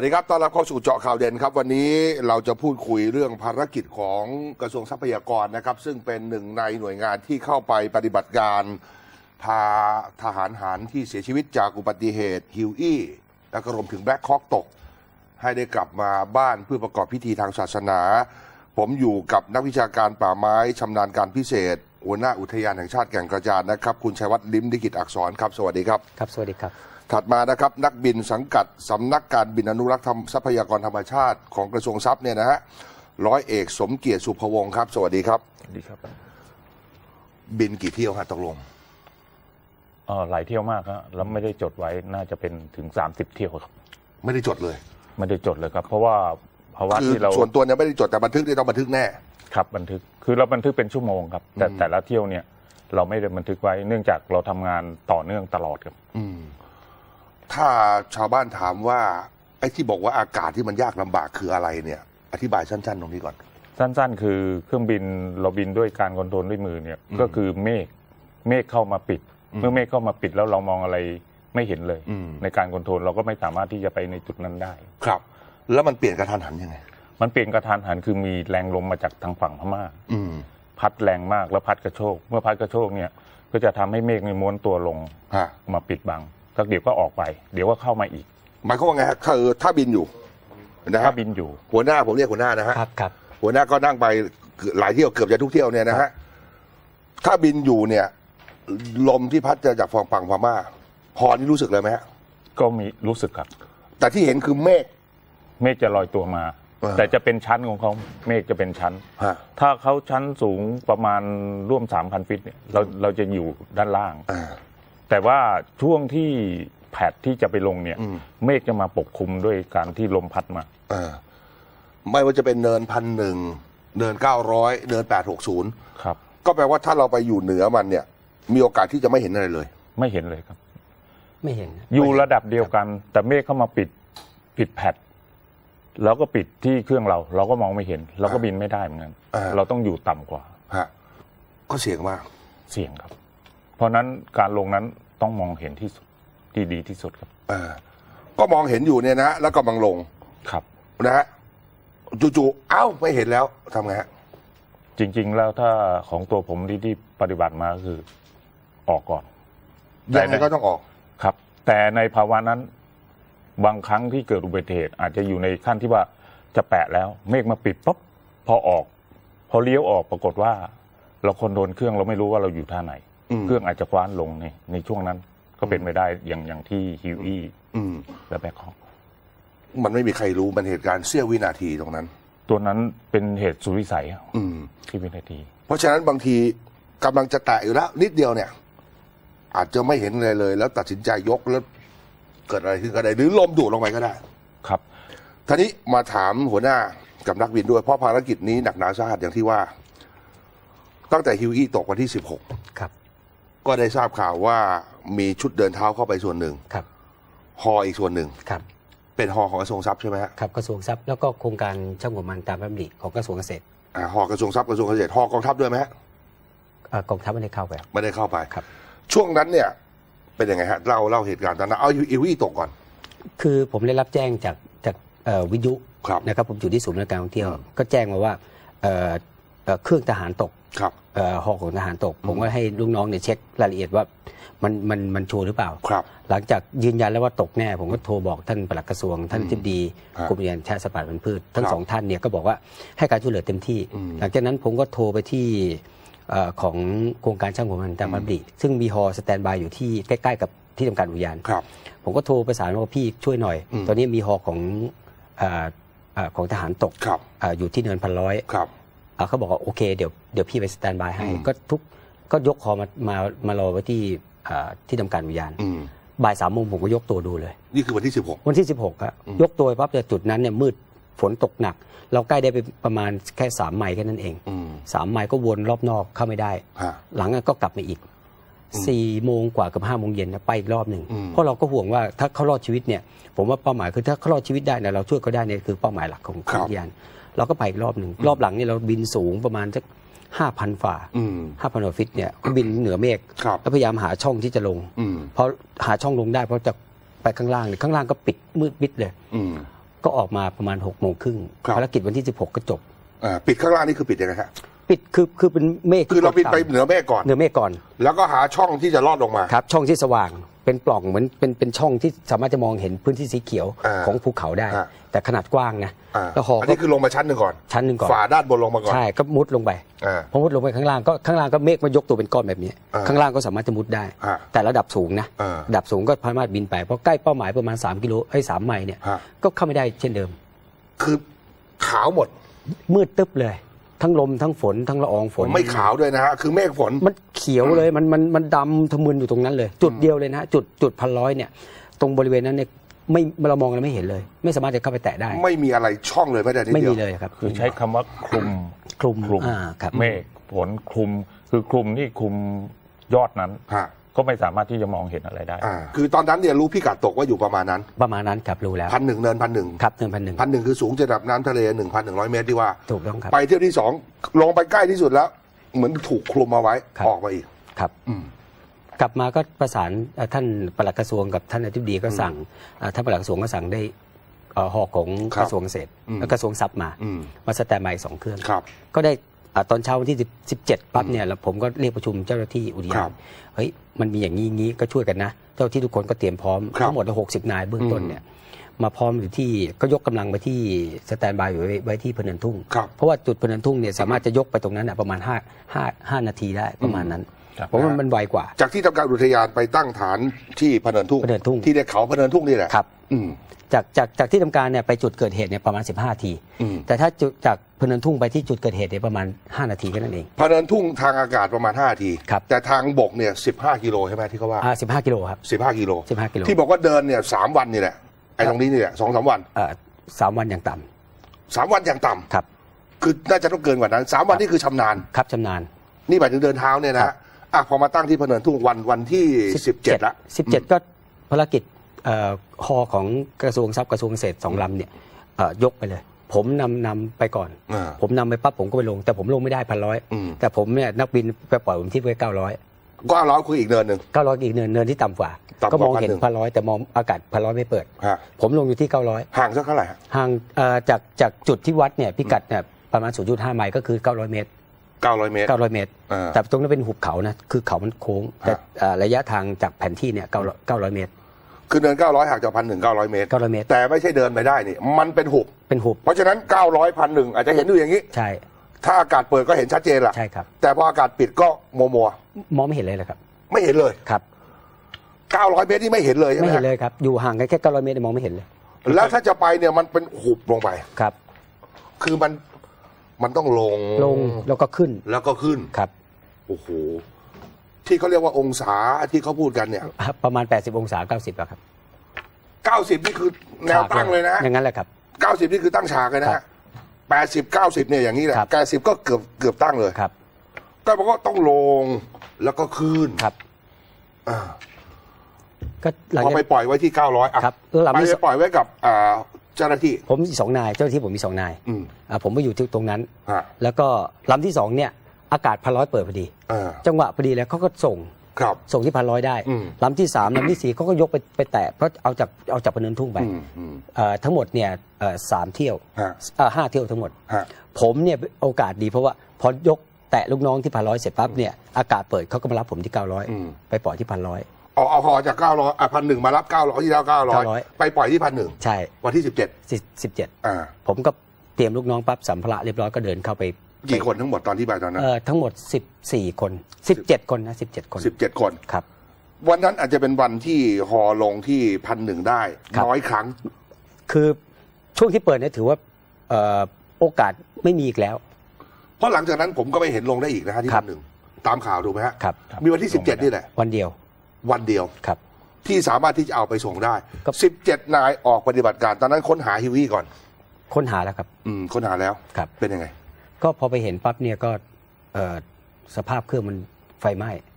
สวัสดีครับ ต้อนรับเข้าสู่เจาะข่าวเด่นครับ วันนี้เราจะพูดคุยเรื่องภารกิจของกระทรวงทรัพยากรนะครับ ซึ่งเป็นหนึ่งในหน่วยงานที่เข้าไปปฏิบัติการพาทหารหารที่เสียชีวิตจากอุบัติเหตุฮิวอี้และก็รวมถึงแบล็คคอกตก ให้ได้กลับมาบ้านเพื่อประกอบพิธีทางศาสนา ผมอยู่กับนักวิชาการป่าไม้ชำนาญการพิเศษหัวหน้าอุทยานแห่งชาติแก่งกระจานนะครับ คุณชัยวัฒน์ลิมดิกิจอักษรครับ สวัสดีครับ ครับ สวัสดีครับ ถัดมานะครับนักบินสังกัดสำนักการบินอนุรักษ์ธรรมทรัพยากรธรรมชาติของกระทรวงทรัพย์เนี่ยนะฮะร้อยเอกสมเกียรติสุภวงศ์ครับ สวัสดีครับสวัสดีครับบินกี่เที่ยวฮะตกลงเออหลายเที่ยวมากครับแล้วไม่ได้จดไว้น่าจะเป็นถึง 30 เที่ยวครับ ไม่ได้จดเลย ไม่ได้จดเลยครับ เพราะว่าภาวะคือที่เราส่วนตัวเนี่ยไม่ได้จดแต่บันทึกนี่ต้องบันทึกแน่ครับบันทึกคือเราบันทึกเป็นชั่วโมงครับ แต่อืมแต่ละเที่ยวเนี่ย เราไม่ได้บันทึกไว้เนื่องจากเราทำงานต่อเนื่องตลอดครับ อืม ถ้าชาวบ้านถามว่าไอ้ที่บอกว่าอากาศที่มันยากลำบากคืออะไรเนี่ย อธิบายสั้น ๆ ตรงนี้ก่อน สั้นๆ คือเครื่องบินเราบินด้วยการคอนโทรลด้วยมือเนี่ยก็คือเมฆเมฆเข้ามาปิดอืมเมื่อเมฆเข้ามาปิดแล้วเรามองอะไรไม่เห็นเลย อืม ในการคอนโทรลเราก็ไม่สามารถที่จะไปในจุดนั้นได้ ครับ แล้วมันเปลี่ยนกระทันหันยังไง มันเปลี่ยนกระทันหันคือมีแรงลมมาจากทางฝั่งพม่า อืม พัดแรงมากแล้วพัดกระโชก เมื่อพัดกระโชกเนี่ยก็จะทำให้เมฆในม้วนตัวลงฮะ มาปิดบังสั กเดี๋ยวก็ออกไป เดี๋ยวก็เข้ามาอีก หมายความว่าไงฮะคือถ้าบินอยู่นะฮะถ้าบินอยู่ หัวหน้าผมเรียกหัวหน้านะฮะครับครับหัวหน้าก็นั่งไปหลายเที่ยวเกือบจะทุกเที่ยวเนี่ยนะฮะถ้าบินอยู่เนี่ย ลมที่พัดจะจากฝั่งฝั่งพม่าพอนี่รู้สึกเลยไหมฮะก็มีรู้สึกครับ แต่ที่เห็นคือเมฆเมฆจะลอยตัวมาอ่าแต่จะเป็นชั้นของเขาเมฆจะเป็นชั้นฮะถ้าเขาชั้นสูงประมาณร่วม3,000ฟิตเนี่ยเราเราจะอยู่ด้านล่างอ่า แต่ว่าช่วงที่แผดที่จะไปลงเนี่ยอืมเมฆจะมาปกคลุมด้วยการที่ลมพัดมาอ่าไม่ว่าจะเป็นเนินพันหนึ่งเนินเก้าร้อยเนินแปดหกศูนย์ครับ ก็แปลว่าถ้าเราไปอยู่เหนือมันเนี่ย มีโอกาสที่จะไม่เห็นอะไรเลย ไม่เห็นเลยครับ ไม่เห็นอยู่ระดับเดียวกัน แต่เมฆเข้ามาปิดปิดแพดแล้วก็ปิดที่เครื่องเรา เราก็มองไม่เห็น เราก็บินไม่ได้เหมือนกันอ่าเราต้องอยู่ต่ำกว่าฮะก็เสี่ยงมากเสี่ยงครับ เพราะฉะนั้นการลงนั้นต้องมองเห็นที่สุดที่ดีที่สุดครับอ่าก็มองเห็นอยู่เนี่ยนะฮะแล้วก็บังลงครับ นะฮะจู่ๆเอ้าไม่เห็นแล้วทำไงฮะจริง ๆ แล้วถ้าของตัวผมที่ที่ปฏิบัติมาก็คือออกก่อน ยังไงก็ต้องออก ครับ แต่ในภาวะนั้นบางครั้งที่เกิดอุบัติเหตุอาจจะอยู่ในขั้นที่ว่าจะแปะแล้ว เมฆมาปิดปั๊บพอออก พอเลี้ยวออกปรากฏว่า เราคนโดนเครื่องเราไม่รู้ว่าเราอยู่ท่าไหนอืม เครื่องอาจจะคว้านลงในในช่วงนั้น ก็เป็นไปได้อย่างอย่างที่ฮิวอี้อืมและแบ็คฮอกมันไม่มีใครรู้มันเหตุการณ์เสี้ยววินาทีตรงนั้น ตัวนั้นเป็นเหตุสุดวิสัยอืมที่วินาที เพราะฉะนั้นบางทีกำลังจะแตะอยู่แล้ว นิดเดียวเนี่ย อาจจะไม่เห็นอะไรเลย แล้วตัดสินใจยกแล้ว เกิดอะไรขึ้นก็ได้หรือลมดูดลงไปก็ได้ ครับทีนี้มาถามหัวหน้ากับนักบินด้วยเพราะภารกิจนี้หนักหนาสาหัสอย่างที่ว่า ตั้งแต่ฮิวอี้ตกวันที่ครับ16 ก็ได้ทราบข่าวว่ามีชุดเดินเท้าเข้าไปส่วนหนึ่งครับฮออีกส่วนหนึ่งครับ เป็นฮอของกระทรวงทรัพย์ใช่ไหมฮะครับกระทรวงทรัพย์แล้วก็โครงการช่างหัวมันตามพระราชดำริของกระทรวงเกษตรอ่าฮอกระทรวงทรัพย์กระทรวงเกษตรฮอกองทัพด้วยไหมฮะเอ่อกองทัพไม่ได้เข้าไปครับ ไม่ได้เข้าไปครับ ช่วงนั้นเนี่ยเป็นยังไงฮะเล่าเล่าเหตุการณ์ตอนนั้นเอาฮิวอี้ตกก่อน คือผมได้รับแจ้งจากจากเอ่อวิทยุครับนะครับผมอยู่ที่ศูนย์บริการท่องเที่ยว ก็แจ้งมาว่าเอ่อ เอ่อเครื่องทหารตกครับเอ่อหอของทหารตก ผมก็ให้ลูกน้องเนี่ยเช็ครายละเอียดว่ามันมันมันชัวร์หรือเปล่าครับ หลังจากยืนยันแล้วว่าตกแน่ ผมก็โทรบอกท่านปลัดกระทรวง ท่านทิบดีครับกรมอุทยานแห่งชาติสัตว์ป่าพันธุ์พืชทั้คงรับสองท่านเนี่ยก็บอกว่าให้การช่วยเหลือเต็มที่อืมหลังจากนั้นผมก็โทรไปที่เอ่อของโครงการช่างหัวมันตามบัมดีซึ่งมีฮอสแตนบายอยู่ที่ใกล้ๆกับที่ทำการอุทยานครับ ผมก็โทรประสานว่าพี่ช่วยหน่อยอืมตอนนี้มีฮอของเอ่อเอ่อของทหารตกครับเอ่ออยู่ที่เนินพันร้อยครับอ่า เขาบอกว่าโอเคเดี๋ยวเดี๋ยวพี่ไปสแตนบายให้อืมก็ทุกก็ยกคอมามามารอไว้ที่อ่าที่ทำการอุทยานอืมบ่ายสามโมงผมก็ยกตัวดูเลย นี่คือวันที่ 16 วันที่ 16ครับอืมยกตัวปั๊บแต่จุดนั้นเนี่ยมืดฝนตกหนัก เราใกล้ได้ไปประมาณแค่สามไมล์แค่นั้นเองอืมสามไมล์ก็วนรอบนอกเข้าไม่ได้ฮะหลังนั้นก็กลับมาอีกสี่โมงกว่ากับห้าโมงเย็นนะไปอีกรอบหนึ่งอืมเพราะเราก็ห่วงว่าถ้าเขารอดชีวิตเนี่ย ผมว่าเป้าหมายคือถ้าเขารอดชีวิตได้เนี่ยเราช่วยเขาได้เนี่ยคือเป้าหมายหลักของครับอุทยาน เราก็ไปอีกรอบหนึ่งรอบหลังเนี่ยเราบินสูงประมาณสักห้าพันฝ่าอืมห้าพันฟิตเนี่ยก็บินเหนือเมฆครับแล้วพยายามหาช่องที่จะลงอืมพอหาช่องลงได้เพราะจะไปข้างล่างเนี่ยข้างล่างก็ปิดมืดมิดเลยอืมก็ออกมาประมาณ6กโมงครึ่งครับภารกิจวันที่16ก็จบอ่าปิดข้างล่างนี่คือปิดยังไงฮะปิดคือคือเป็นเมฆที่คือเราปิดไปกต่ำเหนือเมฆก่อนเหนือเมฆก่อน แล้วก็หาช่องที่จะลอดลงมาครับ ช่องที่สว่างเป็นปล่องเหมือนเป็นเป็นช่องที่สามารถจะมองเห็นพื้นที่สีเขียวอ่าของภูเขาได้ อ่า แต่ขนาดกว้างนะอ่าแล้วหออันก็นี้คือลงมาชั้นหนึ่งก่อน ชั้นหนึ่งก่อนฝาด้านบนลงมาก่อนใช่ก็มุดลงไปอ่า พอมุดลงไปข้างล่างก็ข้างล่างก็เมฆมันยกตัวเป็นก้อนแบบนี้ อ่าข้างล่างก็สามารถจะมุดได้ อ่าแต่ระดับสูงนะอ่าระดับสูงก็สามารถบินไปเพราะใกล้เป้าหมายประมาณ 3 กิโลไอ้สามไมล์เนี่ยฮะ ก็เข้าไม่ได้เช่นเดิม คือขาวหมดมืดตึ๊บเลย ทั้งลมทั้งฝนทั้งละอองฝน ไม่ขาวด้วยนะฮะคือเมฆฝน มันเขียวเลยมันมันมันดำทะมึนอยู่ตรงนั้นเลย จุดเดียวเลยนะจุดจุดพันร้อยเนี่ย ตรงบริเวณนั้นเนี่ยไม่เรามองแล้วไม่เห็นเลย ไม่สามารถจะเข้าไปแตะได้ ไม่มีอะไรช่องเลยแม้แต่นิดไม่เดียมีวเลยครับคือใช้คำว่าคลุมคลุมคลุมอ่าครับ เมฆฝนคลุม คือคลุมที่คลุมยอดนั้น ฮะ ก็ไม่สามารถที่จะมองเห็นอะไรได้ อ่าคือตอนนั้นเนี่ยรู้พิกัดตกว่าอยู่ประมาณนั้นประมาณนั้นครับรู้แล้วพันหนึ่งเนินพันหนึ่งครับเนินพันหนึ่งพันหนึ่งคือสูงจากระดับน้ำทะเลหนึ่งพันหนึ่งร้อยเมตรที่ว่า ถูกต้องครับ ไปเที่ยวที่สองลงไปใกล้ที่สุดแล้ว เหมือนถูกคลุมเอาไว้ครับ ออกมาอีก ครับ อืม กลับมาก็ประสานเอ่อท่านปลัดกระทรวงกับท่านอธิบดีก็สั่งเอ่อท่านปลัดกระทรวงก็สั่งได้เอ่อหอกของครับกระทรวงเกษตรอืม และกระทรวงทรัพย์มา อืมมาสแตนบายสองเครื่อง ครับ ก็ได้อ่า ตอนเช้าวันที่10 17ปั๊บเนี่ยแล้วผมก็เรียกประชุมเจ้าหน้าที่อุทครัยานบเฮ้ยมันมีอย่างนี้อย่างนี้ก็ช่วยกันนะ เจ้าหน้าที่ทุกคนก็เตรียมพร้อมครับทั้งหมดหกสิบนายเบื้องต้นอืมเนี่ยมาพร้อมอยู่ที่ก็ยกกำลังไปที่สแตนบายอยู่ไว้ไว้ที่พนันทุ่งครับเพราะว่าจุดพนันทุ่งเนี่ยสามารถจะยกไปตรงนั้นน่ะประมาณ5 5 5นาทีได้ประมาณนั้นครับ เพราะว่ามันไวกว่า จากที่ทำการอุทยานไปตั้งฐานที่พะเนินทุ่งพะเนินทุ่งที่เรียกเขาพะเนินทุ่งนี่แหละครับอืมจากจากจากที่ทำการเนี่ยไปจุดเกิดเหตุเนี่ยประมาณ 15 ทีอืมแต่ถ้าจุดจากพนันทุ่งไปที่จุดเกิดเหตุเนี่ยประมาณ 5 นาทีแค่นั้นเองพะเนินทุ่งทางอากาศประมาณ 5 นาทีครับแต่ทางบกเนี่ย15 กิโลใช่ไหมที่เขาว่าอ่า15 กิโลครับ15 กิโล15 กิโลที่บอกว่าเดินเนี่ยสามวันนี่แหละไอ้ตรงนี้นี่แหละสองสามวันเอ่อสามวันอย่างต่ำสามวันอย่างต่ำครับ คือน่าจะต้องเกินกว่านั้นสามวันนี่คือชำนาญครับชำนาญ นี่หมายถึงเดินเท้าเนี่ยครันะบ อะพอมาตั้งที่พะเนินทุ่งวันวันที่สิบเจ็ดละ17ก็ภารกิจเอ่อฮอของกระทรวงทรัพย์กระทรวงเกษตรสองลำเนี่ยเอ่อยกไปเลย ผมนำนำไปก่อน อ่าผมนำไปปั๊บผมก็ไปลง แต่ผมลงไม่ได้พันร้อยอืม แต่ผมเนี่ยนักบินไปปล่อยผมที่ไว้เก้าร้อยก็เอาร้อยคืออีกเนินหนึ่ง เก้าร้อยอีกเนินเนินที่ต่ำกว่า ต่ำกว่าก็มองเห็น1,100 พันร้อยแต่มองอากาศพันร้อยไม่เปิด ฮะผมลงอยู่ที่เก้าร้อยห่างสักเท่าไหร่ฮะห่างเอ่อจากจากจุดที่วัดเนี่ยพิกัดเนี่ยประมาณ 0.5 ไมล์ก็คือ 900 เมตร เก้าร้อยเมตร 900 เมตรอ่าแต่ตรงนั้นเป็นหุบเขานะ คือเขามันโค้ง แต่ฮะเอ่อระยะทางจากแผนที่เนี่ย 900 900เมตร คือเนินเก้าร้อยห่างจากพันหนึ่งเก้าร้อยเมตร 900 เมตร แต่ไม่ใช่เดินไปได้นี่ มันเป็นหุบ เป็นหุบ เพราะฉะนั้นเก้าร้อยพันหนึ่งอาจจะเห็นอยู่อย่างนี้ ใช่ ถ้าอากาศเปิดก็เห็นชัดเจนละใช่ครับ แต่พออากาศปิดก็มัวมัวมองไม่เห็นเลยเลยครับๆไม่เห็นเลย ครับเก้าร้อยเมตรนี่ไม่เห็นเลยใช่ไหมไม่เห็นฮะเลยครับ อยู่ห่างกันแค่900 เมตรมองไม่เห็นเลย แล้วถ้าจะไปเนี่ยมันเป็นหุบลงไป ครับ คือมัน มันต้องลงลงแล้วก็ขึ้นแล้วก็ขึ้นครับ โอ้โหที่เขาเรียกว่าองศาที่เขาพูดกันเนี่ย ประมาณ 80 องศา 90แล้วครับเก้าสิบนี่คือแนวตั้งเลยนะ อย่างนั้นแหละครับเก้าสิบนี่คือตั้งฉากเลยนะครัฮะบแปดสิบเก้าสิบเนี่ยอย่างนี้แหละครับแปดสิบก็เกือบเกือบตั้งเลยครับ ก็บอกว่าต้องลงแล้วก็ขึ้นครับอ่าก็หลังพอจากไปปล่อยไว้ที่เก้าร้อยครับแล้วลำไปที่สไปปล่อยไว้กับอ่า เจ้าหน้าที่ ผมมีสองนาย เจ้าหน้าที่ผมมีสองนายอืมอ่าผมไปอยู่ที่ตรงนั้น ฮะแล้วก็ลำที่สองเนี่ยอากาศพันร้อยเปิดพอดี อ่าจังหวะพอดีแล้วเขาก็ส่งครับ ส่งที่พันร้อยได้อืม ลำที่สามลำที่สี่เขาก็ยกไปไปแตะเพราะเอาจากเอาจากพนันทุ่งไปอืมอืมเอ่อทั้งหมดเนี่ยเอ่อสามเที่ยวฮะเอ่อห้าเที่ยวทั้งหมด ฮะ ผมเนี่ยโอกาสดีเพราะว่าพอยกแตะลูกน้องที่พันร้อยเสร็จปั๊บเนี่ยอากาศเปิดเขาก็มารับผมที่เก้าร้อยอืม ไปปล่อยที่พันร้อยเอาเอาหอจากเก้าร้อยอะพันหนึ่งมารับเก้าร้อยที่แล้วเก้าร้อย900 ไปปล่อยที่พันหนึ่งใช่วันที่สิบเจ็ดสิบเจ็ดอ่าผมก็เตรียมลูกน้องปั๊บสัมภาระเรียบร้อยก็เดินเข้าไปกี่คนทั้งหมดตอนที่ไปตอนนั้นเอ่อทั้งหมดสิบสี่คนสิบเจ็ดคนนะสิบเจ็ดคนสิบเจ็ดคน ครับ วันนั้นอาจจะเป็นวันที่ฮอลงที่พันหนึ่งได้ครับ น้อยครั้ง คือช่วงที่เปิดเนี่ยถือว่าเอ่อโอกาสไม่มีอีกแล้ว เพราะหลังจากนั้นผมก็ไม่เห็นลงได้อีกนะฮะที่ครัพับ นหนึ่งตามข่าวถูกไหมฮะ ครับ มีวันที่สิบเจ็ดนี่แหละ วันเดียว วันเดียวครับ ที่สามารถที่จะเอาไปส่งได้ ครับสิบเจ็ดนายออกปฏิบัติการ ตอนนั้นค้นหาฮิวี่ก่อน ค้นหาแล้วครับ อืม ค้นหาแล้ว ครับ เป็นยังไง ก็พอไปเห็นปั๊บเนี่ยก็เอ่อสภาพเครื่องมันไฟไหม้อืม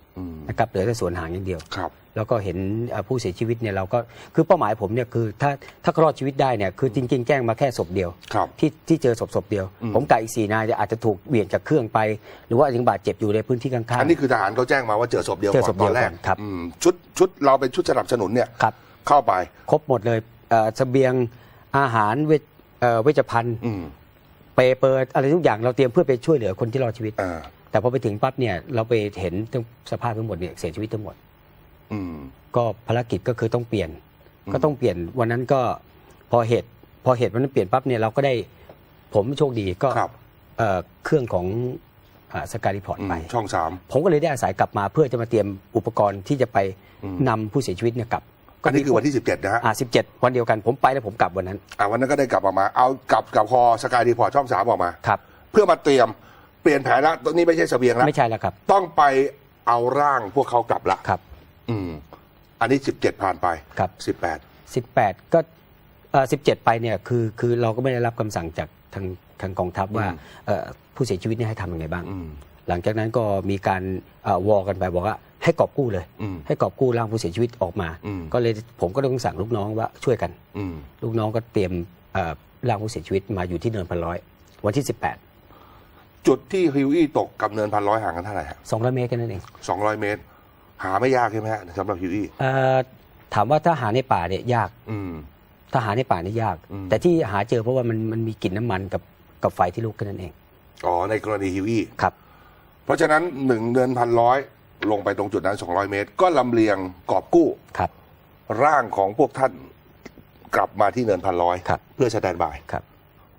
นะครับเหลือแต่ส่วนหางอย่างเดียวครับแล้วก็เห็นเอ่อผู้เสียชีวิตเนี่ยเราก็คือเป้าหมายผมเนี่ยคือถ้าถ้าเขารอดชีวิตได้เนี่ยคือจริง ๆ แจ้งมาแค่ศพเดียวครับที่ที่เจอศพศพเดียวอืมผมกะอีกสี่นายเนี่ยอาจจะถูกเบี่ยงจากเครื่องไป หรือว่ายังบาดเจ็บอยู่ในพื้นที่ข้างๆอันนี้คือทหารเขาแจ้งมาว่าเจอศพเดียวเจอก่ศอนพตเดีอยวนแรก่กอนครับอืมชุดชุดเราเป็นชุดสนับสนุนเนี่ยครับเข้าไปครบหมดเลยเอ่อเสบียงอาหารเวชเอ่อเวชภัณฑ์อืมเปเปอร์อะไรทุกอย่างเราเตรียมเพื่อไปช่วยเหลือคนที่รอดชีวิตอ่า แต่พอไปถึงปั๊บเนี่ยเราไปเห็นทั้งสภาพทั้งหมดเนี่ยเสียชีวิตทั้งหมดอืมก็ภารกิจก็คือต้องเปลี่ยนอืมก็ต้องเปลี่ยนวันนั้นก็พอเหตุพอเหตุวันนั้นเปลี่ยนปั๊บเนี่ยเราก็ได้ผมโชคดีก็ครับเอ่อเครื่องของสกายรีพอร์ตอืมไปช่องสามผมก็เลยได้อาศัยกลับมาเพื่อจะมาเตรียมอุปกรณ์ที่จะไปอืมนำผู้เสียชีวิตเนี่ยกลับอันนี้คือวันที่สิบเจ็ดนะฮะอ่าสิบเจ็ดวันเดียวกันผมไปแล้วผมกลับวันนั้นอ่าวันนั้นก็ได้กลับออกมา เอากลับกับพอสกายรีพอร์ตช่องสามออกมาครับ เพื่อมาเตรียม เปลี่ยนแผนแล้วตอนนี้ไม่ใช่เสบียงแล้วไม่ใช่แล้วครับต้องไปเอาร่างพวกเขากลับละครับ อืม อันนี้สิบเจ็ดผ่านไปครับ สิบแปดสิบแปดก็สิบเจ็ดไปเนี่ยคือคือเราก็ไม่ได้รับคำสั่งจากทางทางกองทัพว่าเอ่อผู้เสียชีวิตเนี่ยให้ทำยังไงบ้างอืมหลังจากนั้นก็มีการเอ่อวอกันไปบอกว่า ให้กอบกู้เลยอืมให้กอบกู้ร่างผู้เสียชีวิตออกมาอืมก็เลยผมก็ต้องสั่งลูกน้องว่าช่วยกันอืมลูกน้องก็เตรียมเอ่อร่างผู้เสียชีวิตมาอยู่ที่เนินพันร้อยวันที่18 จุดที่ฮิวอี้ตกกับเนินพันร้อยห่างกันเท่าไหร่ฮะ200เมตรแค่นั้นเองสองร้อยเมตร หาไม่ยากใช่ไหมฮะสำหรับฮิวอี้เอ่อถามว่าถ้าหาในป่าเนี่ยยาก อืม ถ้าหาในป่านี่ยาก อืม แต่ที่หาเจอเพราะว่ามันมันมีกลิ่นน้ำมันกับกับไฟที่ลุกแค่นั้นเองอ๋อในกรณีฮิวอี้ครับ เพราะฉะนั้นหนึ่งเนินพันร้อยลงไปตรงจุดนั้นสองร้อยเมตร ก็ลำเลียงกอบกู้ ครับ ร่างของพวกท่านกลับมาที่เนินพันร้อยครับ เพื่อสแตนบาย ครับ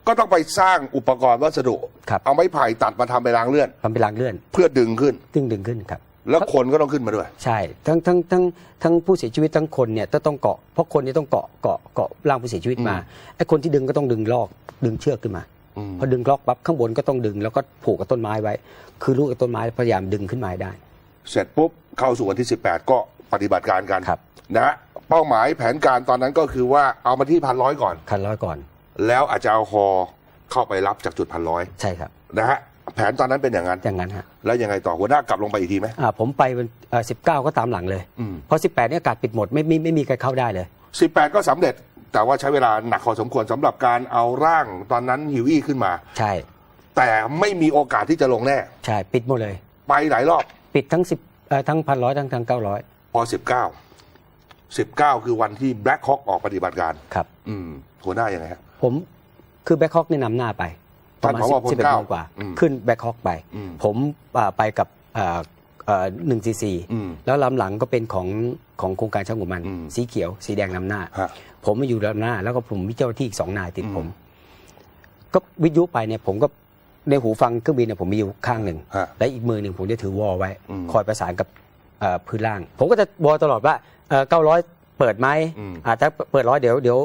ก็ต้องไปสร้างอุปกรณ์วัสดุ ครับ เอาไม้ไผ่ตัดมาทำไปรางเลื่อน มันเป็นรางเลื่อนเพื่อดึงขึ้นดึงดึงขึ้นครับ แล้วคนก็ต้องขึ้นมาด้วย ใช่ทั้งทั้งทั้งทั้งผู้เสียชีวิตทั้งคนเนี่ยต้องต้องเกาะเพราะคนเนี่ยต้องเกาะเกาะเกาะร่างผู้เสียชีวิตมาอืมไอ้คนที่ดึงก็ต้องดึงลอกดึงเชือกขึ้นมา อืม พอดึงลอกปั๊บข้างบนก็ต้องดึงแล้วก็ผูกกับต้นไม้ไว้ คือลูกกับต้นไม้พยายามดึงขึ้นมาให้ได้ เสร็จปุ๊บเข้าสู่วันที่ 18 ก็ปฏิบัติการกันครับ นะฮะเป้าหมายแผนการตอนนั้นก็คือว่าเอามาที่พันร้อยก่อน คันร้อยก่อน แล้วอาจจะเอาฮอเข้าไปรับจากจุดพันร้อยใช่ครับนะฮะแผนตอนนั้นเป็นอย่างนั้นอย่างนั้นฮะแล้วยังไงต่อหัวหน้ากลับลงไปอีกทีไหมอ่าผมไปวันสิบเก้าก็ตามหลังเลยอืมเพราะสิบแปดเนี่ยอากาศปิดหมดไม่ไม่ไม่มีใครเข้าได้เลยสิบแปดก็สำเร็จ แต่ว่าใช้เวลาหนักพอสมควรสำหรับการเอาร่างตอนนั้นฮิวอี้ขึ้นมา ใช่ แต่ไม่มีโอกาสที่จะลงแน่ใช่ปิดหมดเลย ไปหลายรอบปิดทั้งสิบทั้งพันร้อยทั้งทั้งเก้าร้อยพอสิบเก้าสิบเก้าคือวันที่แบล็คฮอ k ออกปฏิบัติการครับ อืมหัวหน้ายังไงฮะ ผมคือแบ็คฮอกนี่นำหน้าไปประมาณท่านผอพลสิบเอ็ดเก้าโมงกว่าอืมขึ้นแบ็คฮอกไปอืมผมอ่าไปกับหนึ่งซีซีอืมแล้วลำหลังก็เป็นของของโครงการช่างหัวมันอืมสีเขียว สีแดงนำหน้าฮะผมมาอยู่ลำหน้า แล้วก็ผมมีเจ้าหน้าที่อีกสองนายติดอืมผม ก็วิทยุไปเนี่ย ผมก็ในหูฟังเครื่องบินเนี่ยผมมีอยู่ข้างหนึ่งฮะและอีกมือหนึ่งผมจะถือวอลไว้อืมคอยประสานกับเอ่อพื้นล่าง ผมก็จะวอลตลอดว่าเก้าร้อยเปิดไหมอืมอ่าถ้าเปิดร้อยเดี๋ยวเดี๋ยว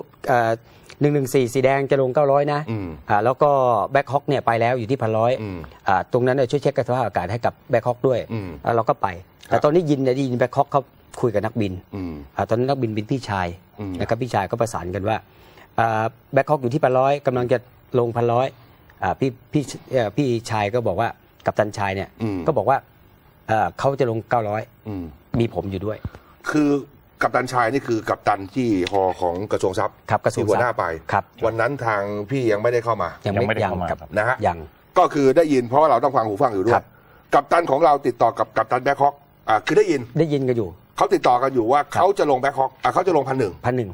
หนึ่งหนึ่งสี่สีแดงจะลงเก้าร้อยนะอืมอ่าแล้วก็แบ็คฮอกเนี่ยไปแล้วอยู่ที่พันร้อยอืมอ่าตรงนั้นเนี่ยช่วยเช็คกระสภาพอากาศให้กับแบ็คฮอกด้วยอืมแล้วเราก็ไปครับแต่ตอนนี้ยินเนี่ยได้ยินแบ็คฮอกเขาคุยกับนักบินอืมอ่าตอนนั้นนักบินเป็นพี่ชายอืมนะครับพี่ชายก็ประสานกันว่าแบ็คฮอกอยู่ที่พันร้อยกำลังจะลงพันร้อยพี่พี่เอ่อพี่ชายก็บอกว่ากับตันชายเนี่ยอืมก็บอกว่าเอ่อเขาจะลง 900อืมมีผมอยู่ด้วย คือ กัปตันชายนี่คือกัปตันที่ฮอของกระทรวงทรัพย์ครับกระทรวงที่หัวหน้าทรัพย์ไป ครับ วันนั้นทางพี่ยังไม่ได้เข้ามา ยังยังไม่ไม่ได้ยังเข้ามาครับครับ นะฮะ ยัง ก็คือได้ยินเพราะว่าเราต้องฟังหูฟังอยู่ด้วครัย บ กัปตันของเราติดต่อกับกัปตันแบ็คฮอกอ่าคือได้ยินได้ยินกันอยู่เขาติดต่อกันอยู่ว่าเขาจะลงแบ็คฮอกอ่าเขาจะลงพันหนึ่งพันหนึ่ง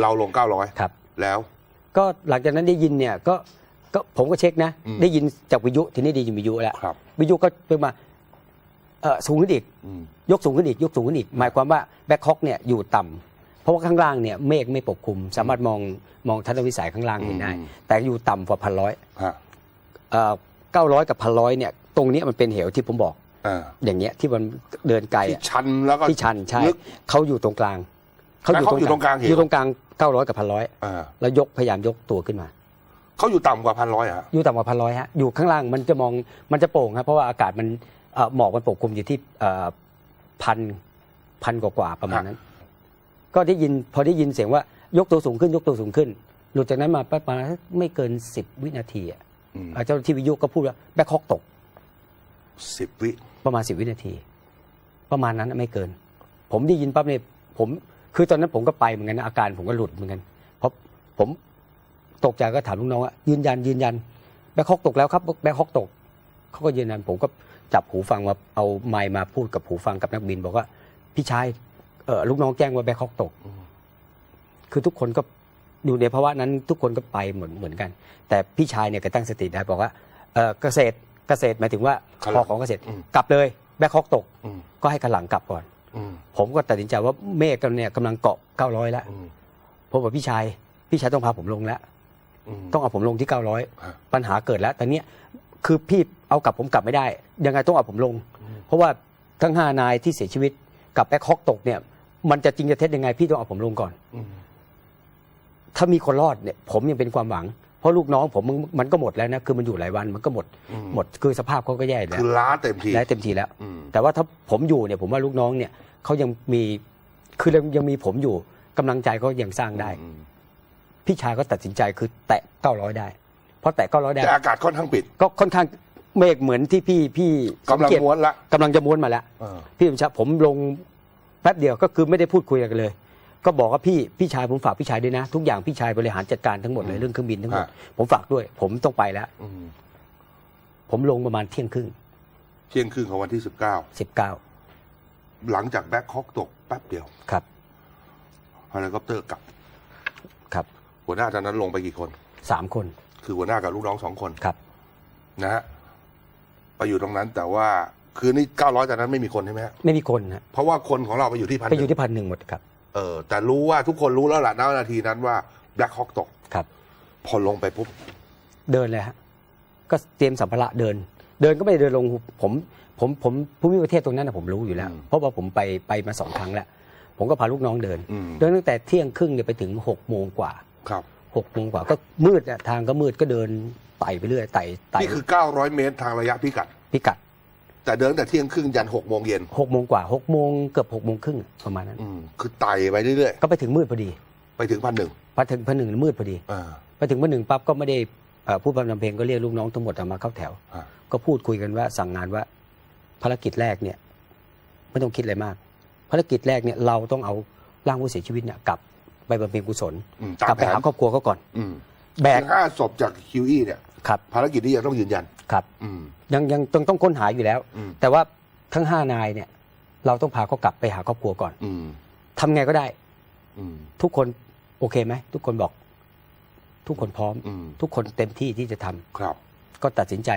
เราลงเก้าร้อยครับ แล้ว ก็หลังจากนั้นได้ยินเนี่ยก็ก็ผมก็เช็คนะ อืม ได้ยินจากวิทยุทีนี้ได้ยินวิทยุแล้วครับ วิทยุก็เป็นมา เออสูงขึ้นอีกอืมยกสูงขึ้นอีกยกสูงขึ้นอีก หมายความว่าแบ็คฮอกเนี่ยอยู่ต่ำเพราะว่าข้างล่างเนี่ยเมฆไม่ปกคลุม สามารถมองมองทัศนวิสัยข้างล่างเห็นได้อืมแต่อยู่ต่ำกว่าพันร้อยฮะเก้าร้อยกับพันร้อยเนี่ยตรงเนี้ยมันเป็นเหวที่ผมบอกอ่าอย่างเงี้ยที่มันเดินไกลที่อะชันแล้วก็ที่ชันใช่ลึกเขาอยู่ตรงกลางแต่เขาอยู่ตรงกลางเหวอยู่ตรงกลางเก้าร้อยกับพันร้อยอ่าแล้วยกพยายามยกตัวขึ้นมาเขาอยู่ต่ำกว่าพันร้อยฮะอยู่ต่ำกว่าพันร้อยฮะอยู่ข้างล่างมันจะมองมันจะโป่งครับเพราะว่าอากาศมันเอ่อ หมอกมันปกคลุมอยู่ที่พันพันกว่าๆประมาณนั้น ก็ได้ยินพอได้ยินเสียงว่ายกตัวสูงขึ้นยกตัวสูงขึ้น หลุดจากนั้นมาประมาณไม่เกินสิบวินาทีอะอืมเอ่อเจ้าหน้าที่วิทยุก็พูดว่าแบ็คฮอกตกสิบวิประมาณสิบวินาที ประมาณนั้นนะไม่เกิน ผมได้ยินปั๊บเนี่ยผมคือตอนนั้นผมก็ไปเหมือนกันนะอาการผมก็หลุดเหมือนกันเพราะผมตกใจก็ถามลูกน้องว่ายืนยันยืนยันแบ็คฮอกตกแล้วครับแบ็คฮอกตกเขาก็ยืนยันผมก็ จับหูฟังมาเอาไมค์มาพูดกับหูฟังกับนักบิน บอกว่าพี่ชายเออลูกน้องแจ้งว่าแบ็คฮอกตก คือทุกคนก็อยู่ในภาวะนั้นทุกคนก็ไปเหมือนเหมือนกัน แต่พี่ชายเนี่ยก็ตั้งสติได้บอกว่าเออเกษตรเกษตรหมายถึงว่าครับพอของเกษตรอืมกลับเลยแบ็คฮอกตกอืมก็ให้กระหลังกลับก่อนอืมผมก็ตัดสินใจว่าเมฆกันเนี่ยกำลังเกาะ900แล้วอืมผมบอกพี่ชาย พี่ชายต้องพาผมลงแล้วมต้องเอาผมลงที่ฮะ900ปัญหาเกิดแล้วแต่เนี้ย คือพี่เอากลับผมกลับไม่ได้ ยังไงต้องเอาผมลง เพราะว่าทั้งห้านายที่เสียชีวิตกับแบ็คฮอกตกเนี่ย มันจะจริงจะเท็จยังไง พี่ต้องเอาผมลงก่อนอืมถ้ามีคนรอดเนี่ย ผมยังเป็นความหวัง เพราะลูกน้องผมมันมันก็หมดแล้วนะ คือมันอยู่หลายวันมันก็หมดอืมหมดคือสภาพเขาก็แย่แล้วคือล้าเต็มที และเต็มทีแล้วอืมแต่ว่าถ้าผมอยู่เนี่ย ผมว่าลูกน้องเนี่ยเขายังมีคือยังยังมีผมอยู่กำลังใจเขายังสร้างได้อืมพี่ชายก็ตัดสินใจคือแตะ900ได้ เพราะแตะ900ได้แต่อากาศค่อนข้างปิด ก็ค่อนข้างเมฆเหมือนที่พี่พี่กำลังสเยรติม้วนละกำลังจะม้วนมาแล้วเออพี่ผมชาผมลงแป๊บเดียวก็คือไม่ได้พูดคุยกันเลย ก็บอกว่าพี่พี่ชายผมฝากพี่ชายด้วยนะ ทุกอย่างพี่ชายบริหารจัดการทั้งหมดเลยเรื่องเครื่องบินทั้งหมดฮะผมฝากด้วย ผมต้องไปแล้วอืมผมลงประมาณเที่ยงครึ่งเที่ยงครึ่งของวันที่สิบเก้าสิบเก้าหลังจากแบ็คฮอกตกแป๊บเดียวครับเฮลิคอปเตอร์กลับ ครับ หัวหน้าตอนนั้นลงไปกี่คนสามคน คือหัวหน้ากับลูกน้องสองคนครับ นะฮะไปอยู่ตรงนั้นแต่ว่าคืนนี้เก้าร้อยจากนั้นไม่มีคนใช่ไหมฮะไม่มีคนฮะเพราะว่าคนของเราไปอยู่ที่พันไปอยู่ที่พันหนึ่งหมดครับ เออแต่รู้ว่าทุกคนรู้แล้วล่ะณนาทีนั้นว่าแบ็คฮอกตก ครับ พอลงไปปุ๊บ เดินเลยฮะก็เตรียมสัมภาระเดิน เดินก็ไม่ได้เดินลงผมผมผมภูมิประเทศตรงนั้นนะผมรู้อยู่แล้วเพราะว่าผมไปไปมาสองครั้งแล้ว ผมก็พาลูกน้องเดิน อืม เดินตั้งแต่เที่ยงครึ่งเนี่ยไปถึงหกโมงกว่า ครับ หกโมงกว่าก็มืดอะทางก็มืดก็เดินไต่ไปเรื่อยไต่ไต่นี่คือ 900 เมตรทางระยะพิกัด พิกัด แต่เดินตั้งแต่เที่ยงครึ่งยัน6โมงเย็นหกโมงกว่าหกโมงเกือบหกโมงครึ่งประมาณนั้นอืมคือไต่ไปเรื่อยก็ไปถึงมืดพอดี ๆ ไปถึงพันหนึ่งพอถึงพันหนึ่งมืดพอดี อ่า ไปถึงพันหนึ่งปั๊บก็ไม่ได้เอ่อผู้บำนำเพลงก็เรียกลูกน้องทั้งหมดมาเข้าแถว อ่า ก็พูดคุยกันว่าสั่งงานว่า ภารกิจแรกเนี่ย ไม่ต้องคิดอะไรมาก ภารกิจแรกเนี่ยเราต้องเอาร่างผู้เสียชีวิตเนี่ยกลับ ไปบำเพ็ญกุศลอืมตามกลับไปแผนหาครอบครัวเขาก่อนอืมแบกคือห้าศพจากคิวอีเนี่ยครับภารกิจนี้ยังต้องยืนยันครับอืมยังยังต้องต้องค้นหาอยู่แล้วอืมแต่ว่าทั้งห้านายเนี่ย เราต้องพาเขากลับไปหาครอบครัวก่อนอืมทำไงก็ได้ อืมทุกคนโอเคไหมทุกคนบอก ทุกคนพร้อมอืมทุกคนเต็มที่ที่จะทำครับ ก็ตัดสินใจ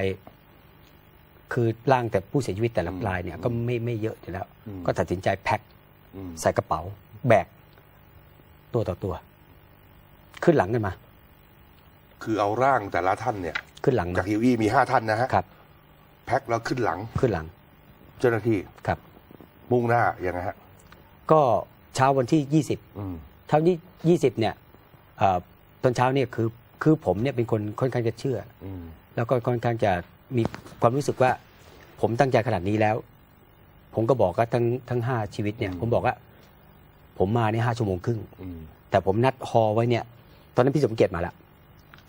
คือร่างแต่ผู้เสียชีวิตแต่ละอืมรายเนี่ย ก็ไม่ไม่เยอะอยู่แล้วอืมก็ตัดสินใจแพ็คอืมใส่กระเป๋า แบก ตัวต่อตัว ขึ้นหลังกันมา คือเอาร่างแต่ละท่านเนี่ย ขึ้นหลังจามากคิวอีมีห้าท่านนะฮะครับ แพ็คแล้วขึ้นหลังขึ้นหลัง เจ้าหน้าที่ครับ มุ่งหน้ายังไงฮะ ก็เช้าวันที่ยี่สิบอืม เช้านี้ยี่สิบเนี่ยเอ่อตอนเช้าเนี่ยคือคือผมเนี่ยเป็นคนค่อนข้างจะเชื่อ อืม แล้วก็ค่อนข้างจะมีความรู้สึกว่า ผมตั้งใจขนาดนี้แล้ว ผมก็บอกว่าทั้งทั้งห้าชีวิตเนี่ยผมบอกว่า ผมมาเนี่ยห้าชั่วโมงครึ่งอืมแต่ผมนัดฮอไว้เนี่ย ตอนนั้นพี่สมเกียรติมาแล้ว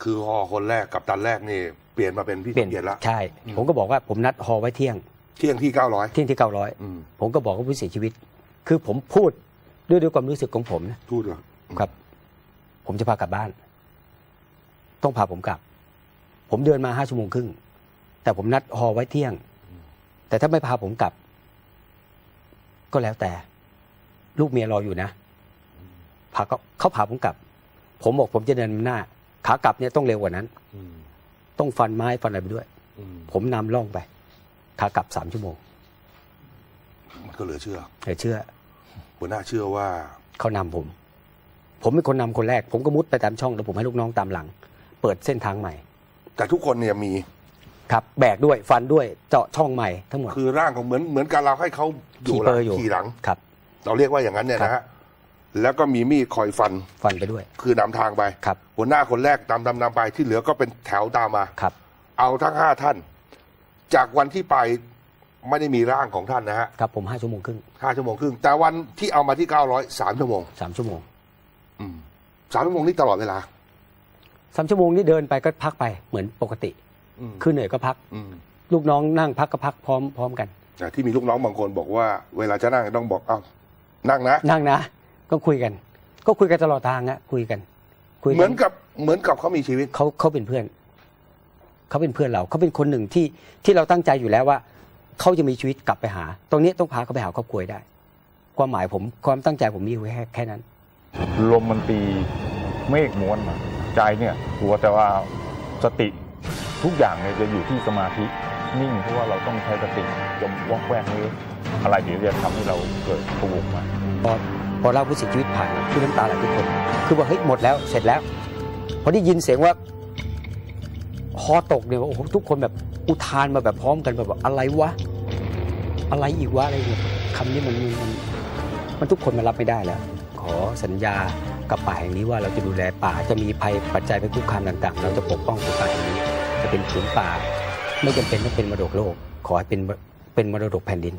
คือฮอคนแรกกับตันแรกนี่เปลี่ยนมาเป็นพี่เปลี่ยนสมเกียรติละใช่อืมผมก็บอกว่าผมนัดฮอไว้เที่ยง เที่ยงที่เก้าร้อยเที่ยงที่เก้าร้อยอืมผมก็บอกว่าผู้เสียชีวิต คือผมพูดด้วยด้วยความรู้สึกของผมนะพูดเหรอครับ ผมจะพากลับบ้าน ต้องพาผมกลับ ผมเดินมาห้าชั่วโมงครึ่งแต่ผมนัดฮอไว้เที่ยง แต่ถ้าไม่พาผมกลับ ก็แล้วแต่ ลูกเมียรออยู่นะพาเขาเขาพาผมกลับ ผมบอกผมจะเดินหน้า ขากลับเนี่ยต้องเร็วกว่านั้นอืมต้องฟันไม้ฟันอะไรไปด้วยอืมผมนำล่องไปขากลับสามชั่วโมง มันก็เหลือเชื่อแต่เชื่อหัวหน้าเชื่อว่าเขานำผม ผมเป็นคนนำคนแรก ผมก็มุดไปตามช่องแล้วผมให้ลูกน้องตามหลัง เปิดเส้นทางใหม่ แต่ทุกคนเนี่ยมีครับแบกด้วยฟันด้วยเจาะช่องใหม่ทั้งหมดคือร่างของเหมือนเหมือนกับเราให้เขาอยู่ขี่หเปลัองร์อยู่ขี่หลังครับ เราเรียกว่าอย่างนั้นเนี่ยนะฮะแล้วก็มีมีดคอยฟันฟันไปด้วย คือนำทางไปครับ หัวหน้าคนแรกตามนำนำไปที่เหลือก็เป็นแถวตามมาครับ เอาทั้งห้าท่าน จากวันที่ไปไม่ได้มีร่างของท่านนะฮะครับผมห้าชั่วโมงครึ่งห้าชั่วโมงครึ่งแต่วันที่เอามาที่เก้าร้อยสามชั่วโมงสามชั่วโมงอืมสามชั่วโมงนี่ตลอดเวลาสามชั่วโมงนี่เดินไปก็พักไปเหมือนปกติอืมคือเหนื่อยก็พักอืมลูกน้องนั่งพักก็พักพร้อมพร้อมกันแต่ที่มีลูกน้องบางคนบอกว่า เวลาจะนั่งต้องบอกเอ้า นั่งนะนั่งนะ ก็คุยกัน ก็คุยกันตลอดทางอะคุยกันคุยเหมือนกับเหมือนกับเขามีชีวิตเขาเขาเป็นเพื่อนเขาเป็นเพื่อนเราเขาเป็นคนหนึ่งที่ที่เราตั้งใจอยู่แล้วว่าเขาจะมีชีวิตกลับไปหา ตรงนี้ต้องพาเขาไปหาครอบครัวให้ได้ ความหมายผมความตั้งใจผมมีอยู่แค่แค่นั้น ลมมันตีเมฆม้วนมาใจเนี่ยกลัวแต่ว่าสติทุกอย่างเนี่ยจะอยู่ที่สมาธิ นิ่งเพราะว่าเราต้องใช้สติจมวอกแวกนี้อะไรเดี๋ยวจะทำให้เราเกิดปวกมาพอพอเล่าผู้เสียชีวิตผ่านคือน้ำตาไหลทุกคน คือว่าเฮ้ยหมดแล้วเสร็จแล้วพอได้ยินเสียงว่าคอตกเนี่ยโอ้โหทุกคนแบบอุทานมาแบบพร้อมกันแบบว่าอะไรวะอะไรอีกวะอะไรเนี่ยคำนี้มันมันมันทุกคนมันรับไม่ได้แล้ว ขอสัญญากับป่าแห่งนี้ว่าเราจะดูแลป่าจะมีภัยปัจจัยภัยคุกคามต่างๆ เราจะปกป้องป่าแห่งนี้จะเป็นผืนป่า ไม่จำเป็นต้องเป็นมรดกโลก ขอให้เป็นเป็นมรดกแผ่นดิน